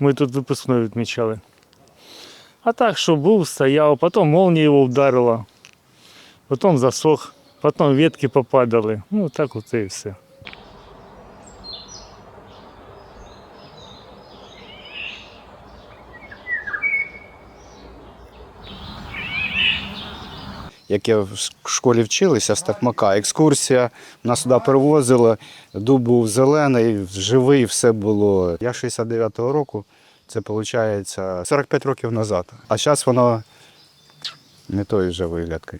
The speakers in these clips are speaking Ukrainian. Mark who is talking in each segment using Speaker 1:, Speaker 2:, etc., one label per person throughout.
Speaker 1: Ми тут випускний відмічали. А так, що був, стояв, потім молнія його вдарила, потім засох, потім ветки попадали. Ну, так от і все.
Speaker 2: Як я в школі вчилися з Такмака, екскурсія нас сюди перевозили, дуб був зелений, живий, все було. Я 69-го року, це виходить 45 років назад. А зараз воно не той вже вигляд.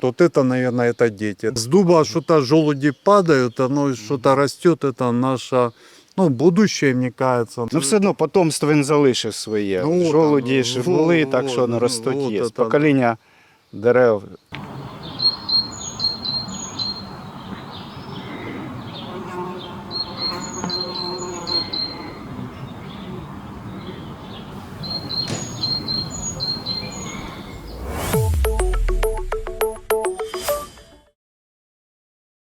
Speaker 3: Вот это, наверное, это дети. С дуба что-то желуди падают, оно что-то растет, это наше, ну, будущее, мне кажется.
Speaker 2: Ну, все одно потомство він залишив своє.
Speaker 3: Ну,
Speaker 2: Жолуді
Speaker 3: там,
Speaker 2: ж
Speaker 3: во-
Speaker 2: були, так що
Speaker 3: вот,
Speaker 2: воно ростуть
Speaker 3: вот
Speaker 2: є.
Speaker 3: это-
Speaker 2: Покоління дерев